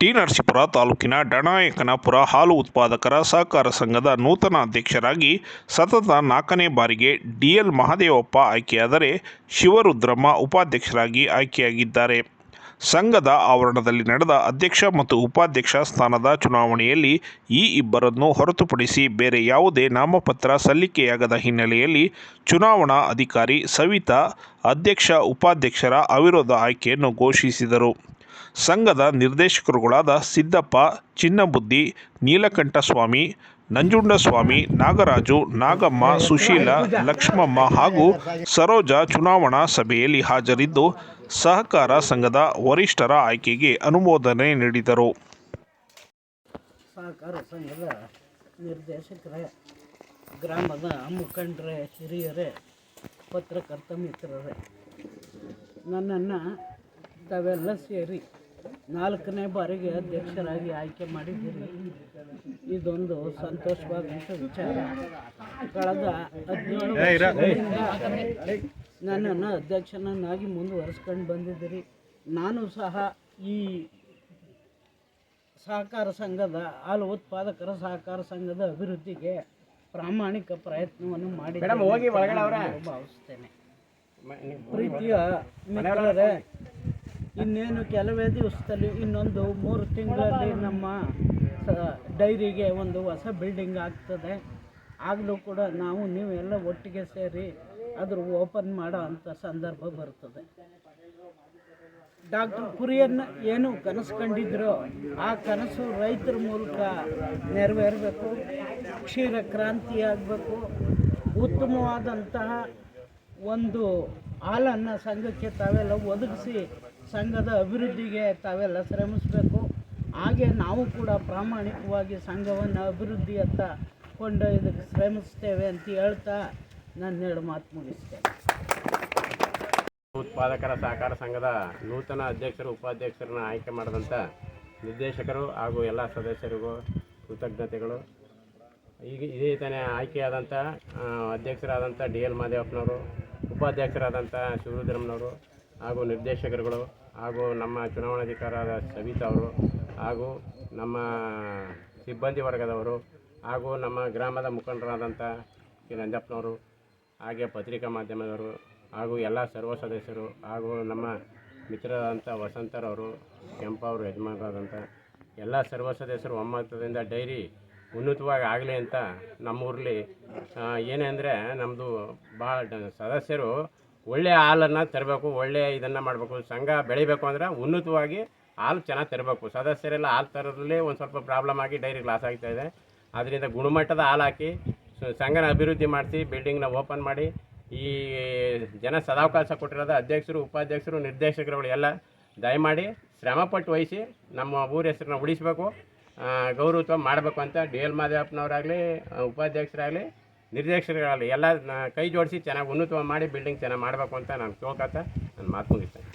T ತಾಲೂಕಿನ ಡಣಾಯಕನಪುರ ಹಾಲು ಉತ್ಪಾದಕರ ಸಹಕಾರ ಸಂಘದ ನೂತನ ಅಧ್ಯಕ್ಷರಾಗಿ ಸತತ ನಾಲ್ಕನೇ ಬಾರಿಗೆ ಡಿಎಲ್ ಮಹದೇವಪ್ಪ ಆಯ್ಕೆಯಾದರೆ ಶಿವರುದ್ರಮ್ಮ ಉಪಾಧ್ಯಕ್ಷರಾಗಿ ಆಯ್ಕೆಯಾಗಿದ್ದಾರೆ. ಸಂಘದ ಆವರಣದಲ್ಲಿ ನಡೆದ ಅಧ್ಯಕ್ಷ ಮತ್ತು ಉಪಾಧ್ಯಕ್ಷ ಸ್ಥಾನದ ಚುನಾವಣೆಯಲ್ಲಿ ಈ ಇಬ್ಬರನ್ನು ಹೊರತುಪಡಿಸಿ ಬೇರೆ ಯಾವುದೇ ನಾಮಪತ್ರ ಸಲ್ಲಿಕೆಯಾಗದ ಹಿನ್ನೆಲೆಯಲ್ಲಿ ಚುನಾವಣಾ ಅಧಿಕಾರಿ ಸವಿತಾ, ಅಧ್ಯಕ್ಷ, ಉಪಾಧ್ಯಕ್ಷರ ಅವಿರೋಧ ಆಯ್ಕೆಯನ್ನು ಘೋಷಿಸಿದರು. ಸಂಘದ ನಿರ್ದೇಶಕರುಗಳಾದ ಸಿದ್ದಪ್ಪ ಚಿನ್ನಬುದ್ಧಿ ನೀಲಕಂಠಸ್ವಾಮಿ, ನಂಜುಂಡಸ್ವಾಮಿ, ನಾಗರಾಜು, ನಾಗಮ್ಮ, ಸುಶೀಲ, ಲಕ್ಷ್ಮಮ್ಮ ಹಾಗೂ ಸರೋಜಾ ಚುನಾವಣಾ ಸಭೆಯಲ್ಲಿ ಹಾಜರಿದ್ದು ಸಹಕಾರ ಸಂಘದ ವರಿಷ್ಠರ ಆಯ್ಕೆಗೆ ಅನುಮೋದನೆ ನೀಡಿದರು. ಸಹಕಾರ ಸಂಘದ ನಿರ್ದೇಶಕರೇ, ಗ್ರಾಮದ ಮುಖಂಡರೇ, ಹಿರಿಯರೇ, ಪತ್ರಕರ್ತ ಮಿತ್ರರೇ, ನನ್ನನ್ನು ತಾವೆಲ್ಲ ಸೇರಿ ನಾಲ್ಕನೇ ಬಾರಿಗೆ ಅಧ್ಯಕ್ಷರಾಗಿ ಆಯ್ಕೆ ಮಾಡಿದ್ದೀರಿ. ಇದೊಂದು ಸಂತೋಷವಾದಂಥ ವಿಚಾರ. ಕಳೆದ ಹದಿನೇಳು ನನ್ನನ್ನು ಅಧ್ಯಕ್ಷನನ್ನಾಗಿ ಮುಂದುವರಿಸ್ಕೊಂಡು ಬಂದಿದ್ದೀರಿ. ನಾನು ಸಹ ಈ ಸಹಕಾರ ಸಂಘದ ಹಾಲು ಉತ್ಪಾದಕರ ಸಹಕಾರ ಸಂಘದ ಅಭಿವೃದ್ಧಿಗೆ ಪ್ರಾಮಾಣಿಕ ಪ್ರಯತ್ನವನ್ನು ಮಾಡಿ ಭಾವಿಸ್ತೇನೆ. ಪ್ರೀತಿಯ ಮಿತ್ರರೇ ಇನ್ನೇನು ಕೆಲವೇ ದಿವಸದಲ್ಲಿ ಇನ್ನೊಂದು ಮೂರು ತಿಂಗಳಲ್ಲಿ ನಮ್ಮ ಡೈರಿಗೆ ಒಂದು ಹೊಸ ಬಿಲ್ಡಿಂಗ್ ಆಗ್ತದೆ. ಆಗಲೂ ಕೂಡ ನಾವು ನೀವೆಲ್ಲ ಒಟ್ಟಿಗೆ ಸೇರಿ ಅದ್ರ ಓಪನ್ ಮಾಡೋ ಅಂಥ ಸಂದರ್ಭ ಬರ್ತದೆ. ಡಾಕ್ಟರ್ ಕುರಿಯನ್ನು ಏನು ಕನಸು ಕಂಡಿದ್ರೋ ಆ ಕನಸು ರೈತರ ಮೂಲಕ ನೆರವೇರಬೇಕು. ಕ್ಷೀರ ಕ್ರಾಂತಿ ಆಗಬೇಕು. ಉತ್ತಮವಾದಂತಹ ಒಂದು ಹಾಲನ್ನು ಸಂಘಕ್ಕೆ ತಾವೆಲ್ಲ ಒದಗಿಸಿ ಸಂಘದ ಅಭಿವೃದ್ಧಿಗೆ ತಾವೆಲ್ಲ ಶ್ರಮಿಸಬೇಕು. ಹಾಗೆ ನಾವು ಕೂಡ ಪ್ರಾಮಾಣಿಕವಾಗಿ ಸಂಘವನ್ನು ಅಭಿವೃದ್ಧಿಯತ್ತ ಕೊಂಡೊಯ್ದಕ್ಕೆ ಶ್ರಮಿಸ್ತೇವೆ ಅಂತ ಹೇಳ್ತಾ ನನ್ನ ಎರಡು ಮಾತು ಮುಗಿಸ್ತೇನೆ. ಉತ್ಪಾದಕರ ಸಹಕಾರ ಸಂಘದ ನೂತನ ಅಧ್ಯಕ್ಷರು, ಉಪಾಧ್ಯಕ್ಷರನ್ನ ಆಯ್ಕೆ ಮಾಡಿದಂಥ ನಿರ್ದೇಶಕರು ಹಾಗೂ ಎಲ್ಲ ಸದಸ್ಯರಿಗೂ ಕೃತಜ್ಞತೆಗಳು. ಈಗ ಇದೇ ತಾನೇ ಆಯ್ಕೆಯಾದಂಥ ಅಧ್ಯಕ್ಷರಾದಂಥ ಡಿ ಎಲ್ ಮಾದೇವಪ್ಪನವರು ಉಪಾಧ್ಯಕ್ಷರಾದಂಥ ಶಿವರುದ್ರಮ್ಮನವರು ಹಾಗೂ ನಿರ್ದೇಶಕರುಗಳು ಹಾಗೂ ನಮ್ಮ ಚುನಾವಣಾಧಿಕಾರದ ಸವಿತಾ ಅವರು ಹಾಗೂ ನಮ್ಮ ಸಿಬ್ಬಂದಿ ವರ್ಗದವರು ಹಾಗೂ ನಮ್ಮ ಗ್ರಾಮದ ಮುಖಂಡರಾದಂಥ ಕೆ. ನಂಜಪ್ಪನವರು, ಹಾಗೆ ಪತ್ರಿಕಾ ಮಾಧ್ಯಮದವರು ಹಾಗೂ ಎಲ್ಲ ಸರ್ವ ಸದಸ್ಯರು ಹಾಗೂ ನಮ್ಮ ಮಿತ್ರರಾದಂಥ ವಸಂತರವರು, ಕೆಂಪವರು ಯಜಮಾನರಾದಂಥ ಎಲ್ಲ ಸರ್ವ ಸದಸ್ಯರು ಒಮ್ಮತದಿಂದ ಡೈರಿ ಉನ್ನತವಾಗಿ ಆಗಲಿ ಅಂತ ನಮ್ಮೂರಲ್ಲಿ ಏನೇ ಅಂದರೆ ನಮ್ಮದು ಭಾಳ ಸದಸ್ಯರು ಒಳ್ಳೆಯ ಹಾಲನ್ನು ತರಬೇಕು ಒಳ್ಳೆಯ ಇದನ್ನು ಮಾಡಬೇಕು, ಸಂಘ ಬೆಳಿಬೇಕು ಅಂದರೆ ಉನ್ನತವಾಗಿ ಹಾಲು ಚೆನ್ನಾಗಿ ತರಬೇಕು. ಸದಸ್ಯರೆಲ್ಲ ಹಾಲು ತರೋದ್ರಲ್ಲಿ ಒಂದು ಸ್ವಲ್ಪ ಪ್ರಾಬ್ಲಮ್ ಆಗಿ ಡೈರಿ ಲಾಸ್ ಇದೆ. ಅದರಿಂದ ಗುಣಮಟ್ಟದ ಹಾಲು ಹಾಕಿ ಸಂಘನ ಅಭಿವೃದ್ಧಿ ಮಾಡಿಸಿ ಬಿಲ್ಡಿಂಗ್ನ ಓಪನ್ ಮಾಡಿ, ಈ ಜನ ಸದಾವಕಾಶ ಕೊಟ್ಟಿರೋದು ಅಧ್ಯಕ್ಷರು, ಉಪಾಧ್ಯಕ್ಷರು ನಿರ್ದೇಶಕರುಗಳು ಎಲ್ಲ ದಯಮಾಡಿ ಶ್ರಮಪಟ್ಟು ವಹಿಸಿ ನಮ್ಮ ಊರ ಹೆಸರನ್ನ ಉಳಿಸಬೇಕು. ಗೌರವತ್ವ ಮಾಡಬೇಕು ಅಂತ ಡಿ ಎಲ್ ಮಾದೇವಪ್ಪನವರಾಗಲಿ ಉಪಾಧ್ಯಕ್ಷರಾಗಲಿ, ನಿರ್ದೇಶಕರಾಗಲಿ ಎಲ್ಲ ಕೈ ಜೋಡಿಸಿ ಚೆನ್ನಾಗಿ ಉನ್ನತವಾಗಿ ಮಾಡಿ ಬಿಲ್ಡಿಂಗ್ ಚೆನ್ನಾಗಿ ಮಾಡಬೇಕು ಅಂತ ನಾನು ಕೇಳ್ಕೊತ ನಾನು ಮಾತು ಮುಗಿಸ್ತೇನೆ.